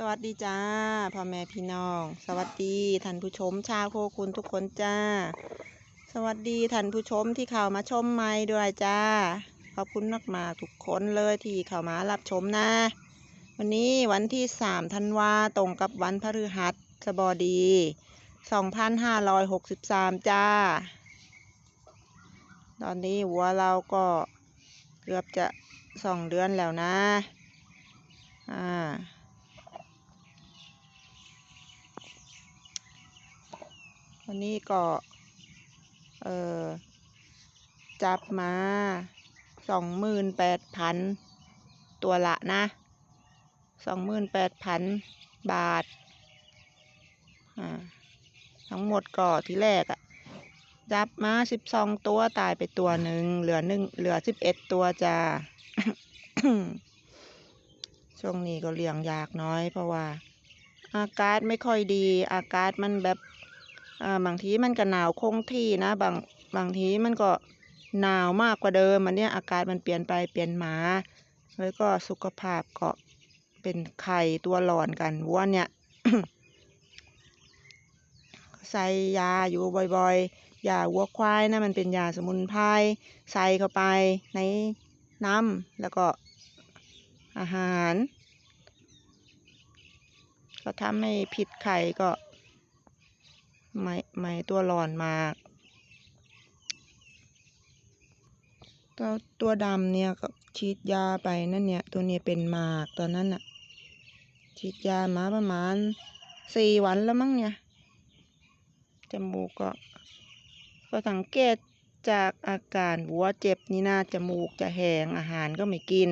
สวัสดีจ้าพ่อแม่พี่น้อง สวัสดีท่านผู้ชมชาวโคคุณทุกคนจ้า สวัสดีท่านผู้ชมที่เข้ามาชมใหม่ด้วยจ้า ขอบคุณมากมากทุกคนเลยที่เข้ามารับชมนะ วันนี้วันที่สามธันวาตรงกับวันพฤหัสบดีสองพันห้าร้อยหกสิบสามจ้า ตอนนี้วัวเราก็เกือบจะสองเดือนแล้วนะ อ่า วันนี้ก็เออจับมาสองหมื่นแปดพันตัวละนะสองหมื่นแปดพันบาททั้งหมดก็ที่แรกอะจับมาสิบสองตัวตายไปตัวหนึ่งเหลือหนึ่งเหลือสิบเอ็ดตัวจ้าช่วงนี้ก็เลี้ยงยากน้อยเพราะว่า อากาศไม่ค่อยดี อากาศมันแบบ อ่าบางทีมันก็หนาวคงที่นะ บางบางทีมันก็หนาวมากกว่าเดิมอันเนี้ยอากาศมันเปลี่ยนไปเปลี่ยนมา แล้วก็สุขภาพก็เป็นไข่ตัวหลอนกันวัวเนี่ยใส่ยาอยู่บ่อยๆยาวัวควายนะมันเป็นยาสมุนไพรใส่เข้าไปในน้ำแล้วก็อาหาร ก็ทำให้ผิดไข่ก็ ไม่ไม่ตัวร้อนมาก ตัวตัวดำเนี่ยก็ฉีดยาไปนั่นเนี่ย ตัวนี้เป็นหมากตอนนั้นน่ะฉีดยามาประมาณสี่วันแล้วมั้งเนี่ย จมูกก็ก็สังเกตจากอาการหัวเจ็บนี่นะจมูกจะแหงอาหารก็ไม่กิน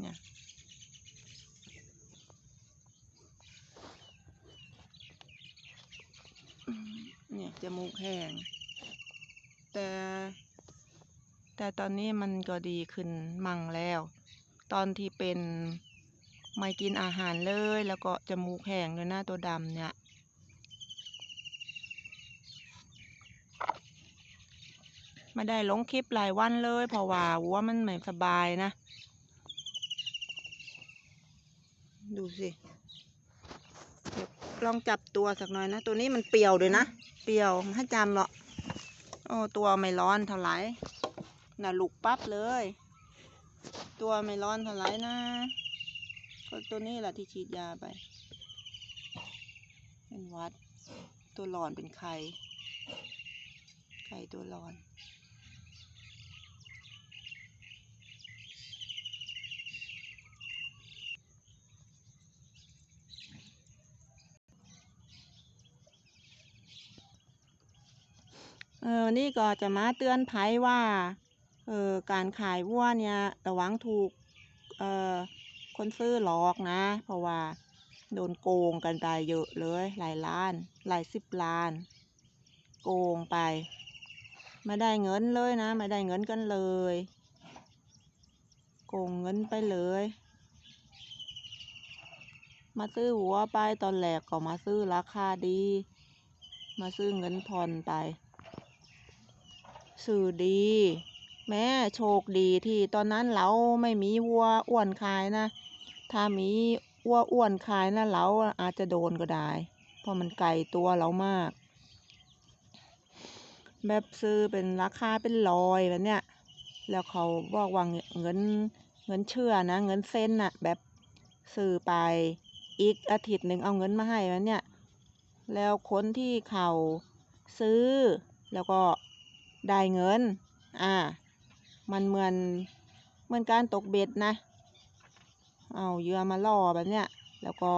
เนี่ย อืมเนี่ย จมูกแห้ง แต่ แต่ตอนนี้มันก็ดีขึ้นมั่งแล้ว ตอนที่เป็นไม่กินอาหารเลยแล้วก็จมูกแห้งเลยนะตัวดำเนี่ย ไม่ได้ลงคลิปหลายวันเลยเพราะว่าวัวมันไม่สบายนะ ดูสิ ลองจับตัวสักหน่อยนะ ตัวนี้มันเปรียวเลยนะ เปรียวให้จำเหรอโอ้ตัวไม่ร้อนเท่าไหร่น่ะลุกปั๊บเลย ตัวไม่ร้อนเท่าไหร่นะก็ตัวนี้แหละที่ฉีดยาไป เป็นวัด ตัวร้อนเป็นไข่ไข่ตัวร้อน เออนนี้ก็จะมาเตือนภัยว่า เออ การขายวัวเนี่ยระวังถูก เออคนซื้อหลอกนะ เพราะว่า โดนโกงกันไปเยอะเลย หลายล้าน หลายสิบล้าน โกงไป ไม่ได้เงินเลยนะ ไม่ได้เงินกันเลย โกงเงินไปเลย มาซื้อหัวไปตอนแรกก็มาซื้อราคาดี มาซื้อเงินผ่อนไป สื่อดี แม่โชคดีที่ตอนนั้นเราไม่มีวัวอ้วนขายนะ ถ้ามีวัวอ้วนขายนะเราอาจจะโดนก็ได้ เพราะมันไกลตัวเรามาก แบบซื้อเป็นราคาเป็นร้อยแบบเนี้ยแล้วเขาบอกว่าเงินเงินเงินเชื่อนะ เงินเส้นน่ะ แบบซื้อไปอีกอาทิตย์หนึ่งเอาเงินมาให้แบบเนี้ยแล้วคนที่เขาซื้อแล้วก็ ได้เงิน อ่า มันเหมือนเหมือนการตกเบ็ดนะ เอาเหยื่อมาล่อแบบเนี้ย แล้วก็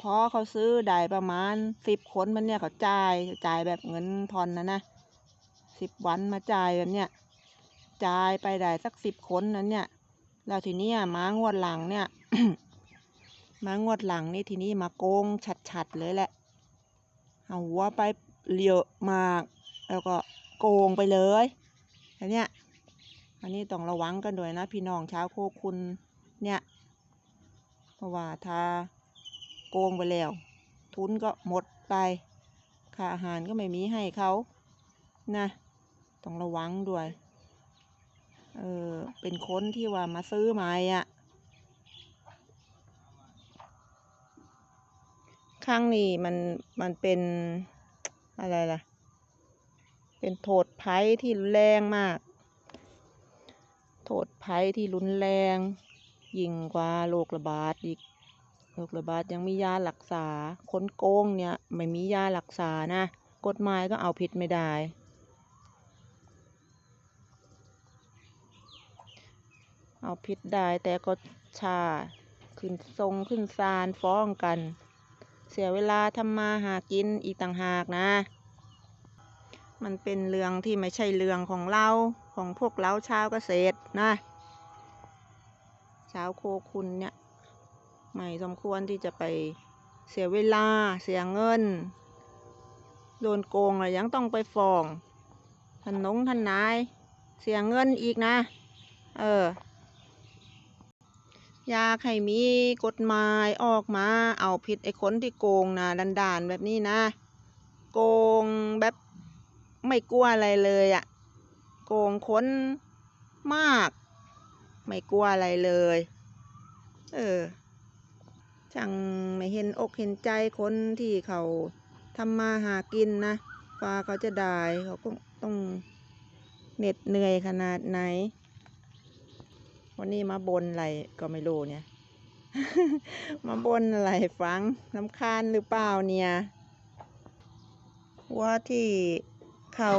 พอเขาซื้อได้ประมาณสิบคนมันเนี่ยเขาจ่ายจ่ายแบบเงินทอนนะนะสิบวันมาจ่ายแบบเนี้ยจ่ายไปได้สักสิบคนนั้นเนี่ย แล้วทีนี้ยมางวดหลังเนี่ยมางวดหลังนี่ทีนี้มาโกงชัดๆเลยแหละ เอาหัวไปเลียอะมาก แล้วก็โกงไปเลยอันเนี้ยอันนี้ต้องระวังกันด้วยนะ พี่น้องชาวโคคุณเนี่ยเพราะว่าถ้าโกงไปแล้ว ทุนก็หมดไปค่าอาหารก็ไม่มีให้เขานะต้องระวังด้วยเออเป็นคนที่ว่ามาซื้อใหม่อะรั้งนี้มันมันเป็นอะไรล่ะ เป็นโทษภัยที่รุนแรงมาก โทษภัยที่รุนแรง ยิ่งกว่าโรคระบาดอีก โรคระบาดยังมียารักษา คนโกงเนี่ยไม่มียารักษานะ กฎหมายก็เอาผิดไม่ได้ เอาผิดได้แต่ก็ชาขึ้นทรงขึ้นศาลฟ้องกัน เสียเวลาทำมาหากินอีกต่างหากนะ มันเป็นเรื่องที่ไม่ใช่เรื่องของเราของพวกเราชาวเกษตรนะชาวโคคุณเนี่ยไม่สมควรที่จะไปเสียเวลาเสียเงิน โดนโกงอะไรยังต้องไปฟ้องท่านนงท่านนาย เสียเงินอีกนะ เออ อยากให้มีกฎหมายออกมาเอาผิดไอ้คนที่โกงนะดันดานแบบนี้นะ โกงแบบ ไม่กลัวอะไรเลยอะโกงค้นมาก ไม่กลัวอะไรเลย เออจังไม่เห็นอกเห็นใจคนที่เขาทำมาหากินนะกว่าเขาจะได้เขาก็ต้องเหน็ดเหนื่อยขนาดไหน วันนี้มาบนอะไรก็ไม่รู้เนี่ย มาบนอะไรฟังน้ำคาญหรือเปล่าเนี่ยว่าที่ เขา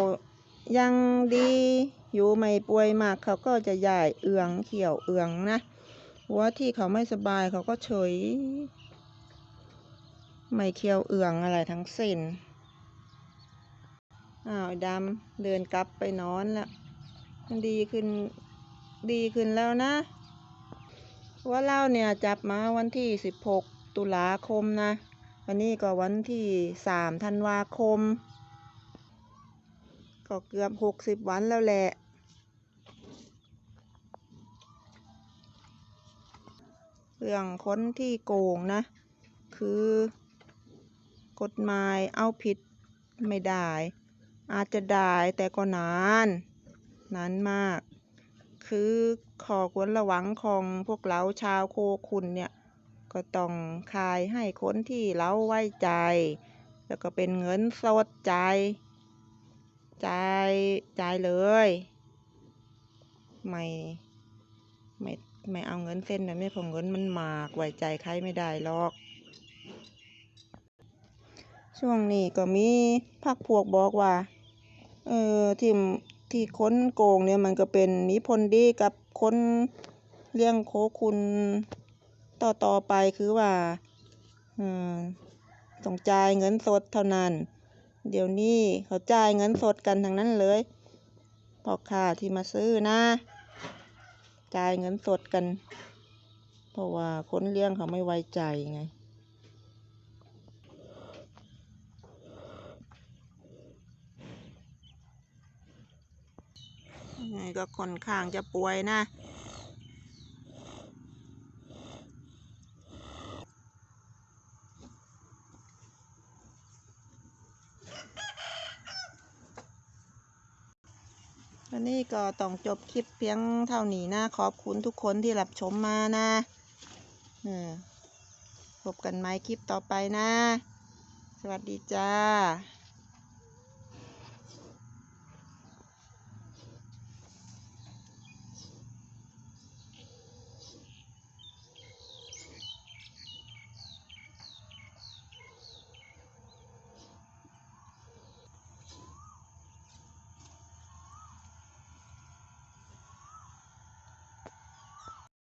ยังดีอยู่ไม่ป่วยมากเขาก็จะย่ายเอืองเขียวเอืองนะว่าที่เขาไม่สบายเขาก็เฉย ไม่เคียวเอืองอะไรทั้งสิ้นอ้าวดำเดินกลับไปนอนแล้วมันดีขึ้นดีขึ้นแล้วนะว่าเล่าเนี่ยจับมาวันที่สิบหกตุลาคมนะ วันนี้ก็วันที่สามธันวาคม ก็เกือบหกสิบวันแล้วแหละ เรื่องคนที่โกงนะ คือกฎหมายเอาผิดไม่ได้ อาจจะได้แต่ก็นาน นานมาก คือขอควรระวังของพวกเราชาวโคคุณเนี่ยก็ต้องคายให้คนที่เราไว้ใจ แล้วก็เป็นเงินสดใจ จ่ายจ่ายเลย ไม่ไม่ไม่เอาเงินเส้นแบบนี้เพราะเงินมันมากไว้ใจใครไม่ได้หรอก ช่วงนี้ก็มีพักพวกบอกว่า เออที่ที่ค้นโกงเนี่ยมันก็เป็นมีผลดีกับคนเลี้ยงโคคุณต่อต่อไปคือว่าเออต้องจ่ายเงินสดเท่านั้น เดี๋ยวนี้เขาจ่ายเงินสดกันทั้งนั้นเลยพ่อค้าที่มาซื้อนะ จ่ายเงินสดกัน เพราะว่าคนเลี้ยงเขาไม่ไว้ใจไงยังไงก็ค่อนข้างจะป่วยนะ วันนี้ก็ต้องจบคลิปเพียงเท่านี้นะขอบคุณทุกคนที่รับชมมานะเออพบกันไหมคลิปต่อไปนะ สวัสดีจ้า